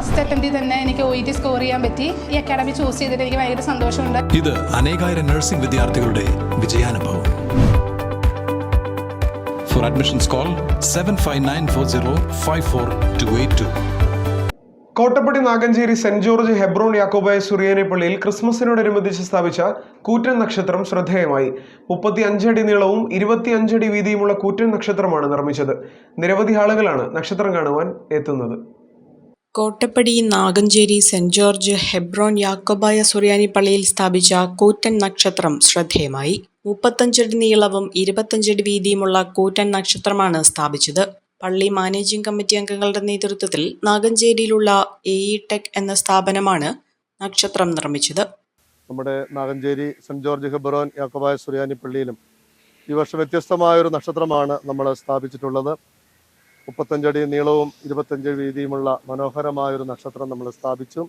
First അറ്റംപ്റ്റിൽ തന്നെ എനിക്ക് O E T score ചെയ്യാൻ പറ്റി. ഈ അക്കാഡമി ചൂസ് ചെയ്തിട്ട് എനിക്ക് ഭയങ്കര സന്തോഷമുണ്ട്. ഇത് അനേകായിരം നഴ്സിംഗ് വിദ്യാർത്ഥികളുടെ വിജയാനുഭവം. For admissions call seven five nine four zero five four two eight two Kottappady Naganchery saint George Hebron Yakobaya Suriyani പള്ളിയിൽ ക്രിസ്മസിനോടനുബന്ധിച്ച് സ്ഥാപിച്ച കൂറ്റൻ നക്ഷത്രം ശ്രദ്ധേയമായി. മുപ്പത്തി അഞ്ചടി നീളവും ഇരുപത്തി അഞ്ചടി വീതിയുമുള്ള കൂറ്റൻ നക്ഷത്രമാണ് നിർമ്മിച്ചത്. നിരവധി ആളുകളാണ് നക്ഷത്രം കാണുവാൻ എത്തുന്നത്. Kottappady Naganchery saint George Hebron Yakobaya Suriyani പള്ളിയിൽ സ്ഥാപിച്ച കൂറ്റൻ നക്ഷത്രം ശ്രദ്ധേയമായി. മുപ്പത്തഞ്ചടി നീളവും ഇരുപത്തഞ്ചടി വീതിയുമുള്ള കൂറ്റൻ നക്ഷത്രമാണ് സ്ഥാപിച്ചത്. പള്ളി മാനേജിംഗ് കമ്മിറ്റി അംഗങ്ങളുടെ നേതൃത്വത്തിൽ നാഗഞ്ചേരിയിലുള്ള എ ഇ ടെക് എന്ന സ്ഥാപനമാണ് നക്ഷത്രം നിർമ്മിച്ചത്. നമ്മുടെ Naganchery saint George Hebron Yakobaya Suriyani പള്ളിയിലും ഈ വർഷം വ്യത്യസ്തമായ ഒരു നക്ഷത്രമാണ് നമ്മൾ സ്ഥാപിച്ചിട്ടുള്ളത്. മുപ്പത്തഞ്ചടി നീളവും ഇരുപത്തഞ്ച് വീതിയുമുള്ള മനോഹരമായ ഒരു നക്ഷത്രം നമ്മൾ സ്ഥാപിച്ചു.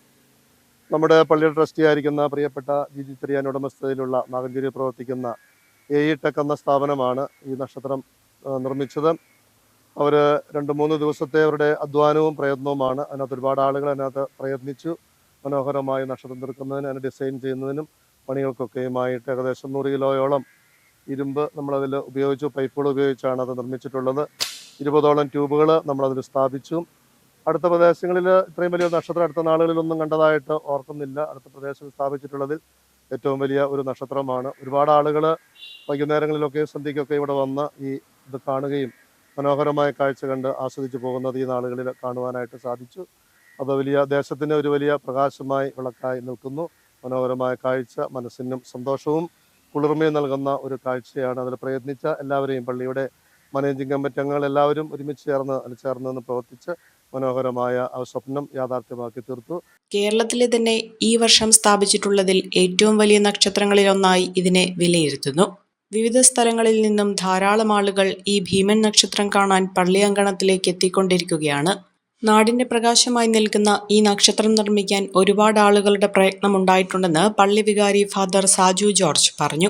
നമ്മുടെ പള്ളിയുടെ ട്രസ്റ്റി ആയിരിക്കുന്ന പ്രിയപ്പെട്ട ജി ജി ചെറിയാൻ ഉടമസ്ഥതയിലുള്ള നാഗഞ്ചേരി പ്രവർത്തിക്കുന്ന എ ഇ ടെക് എന്ന സ്ഥാപനമാണ് ഈ നക്ഷത്രം നിർമ്മിച്ചത്. അവർ രണ്ട് മൂന്ന് ദിവസത്തെ അവരുടെ അധ്വാനവും പ്രയത്നവുമാണ് അതിനകത്ത് ഒരുപാട് ആളുകൾ അതിനകത്ത് പ്രയത്നിച്ചു. മനോഹരമായി നക്ഷത്രം തീർക്കുന്നതിന് അതിന് ഡിസൈൻ ചെയ്യുന്നതിനും പണികൾക്കൊക്കെയുമായിട്ട് ഏകദേശം നൂറ് കിലോയോളം ഇരുമ്പ് നമ്മളതിൽ ഉപയോഗിച്ചു പൈപ്പുകൾ ഉപയോഗിച്ചാണ് അത് നിർമ്മിച്ചിട്ടുള്ളത്. ഇരുപതോളം ട്യൂബുകൾ നമ്മളതിൽ സ്ഥാപിച്ചു. അടുത്ത പ്രദേശങ്ങളിൽ ഇത്രയും വലിയ നക്ഷത്രം അടുത്ത നാളുകളിലൊന്നും കണ്ടതായിട്ട് ഓർക്കുന്നില്ല. അടുത്ത പ്രദേശത്ത് സ്ഥാപിച്ചിട്ടുള്ളതിൽ ഏറ്റവും വലിയ ഒരു നക്ഷത്രമാണ്. ഒരുപാട് ആളുകൾ വൈകുന്നേരങ്ങളിലൊക്കെ സന്ധ്യയ്ക്കൊക്കെ ഇവിടെ വന്ന് ഈ ഇത് കാണുകയും മനോഹരമായ കാഴ്ച കണ്ട് ആസ്വദിച്ചു പോകുന്നത് ഈ നാളുകളിൽ കാണുവാനായിട്ട് സാധിച്ചു. അത് വലിയ ദേശത്തിന് ഒരു വലിയ പ്രകാശമായി വിളക്കായി നിൽക്കുന്നു. മനോഹരമായ കാഴ്ച മനസ്സിനും സന്തോഷവും കുളിർമയും നൽകുന്ന ഒരു കാഴ്ചയാണ് അതിൽ പ്രയത്നിച്ച എല്ലാവരെയും പള്ളിയുടെ മാനേജിംഗ് കമ്മിറ്റി അംഗങ്ങൾ എല്ലാവരും ഒരുമിച്ച് ചേർന്ന് ചേർന്ന് നിന്ന് പ്രവർത്തിച്ച് മനോഹരമായ സ്വപ്നം യാഥാർത്ഥ്യമാക്കി തീർത്തു. കേരളത്തിലെ തന്നെ ഈ വർഷം സ്ഥാപിച്ചിട്ടുള്ളതിൽ ഏറ്റവും വലിയ നക്ഷത്രങ്ങളിലൊന്നായി ഇതിനെ വിലയിരുത്തുന്നു. വിവിധ സ്ഥലങ്ങളിൽ നിന്നും ധാരാളം ആളുകൾ ഈ ഭീമൻ നക്ഷത്രം കാണാൻ പള്ളി അങ്കണത്തിലേക്ക് എത്തിക്കൊണ്ടിരിക്കുകയാണ്. നാടിന്റെ പ്രകാശമായി നിൽക്കുന്ന ഈ നക്ഷത്രം നിർമ്മിക്കാൻ ഒരുപാട് ആളുകളുടെ പ്രയത്നം പ്രയത്നമുണ്ടായിട്ടുണ്ടെന്ന് പള്ളി വികാരി ഫാദർ സാജു ജോർജ് പറഞ്ഞു.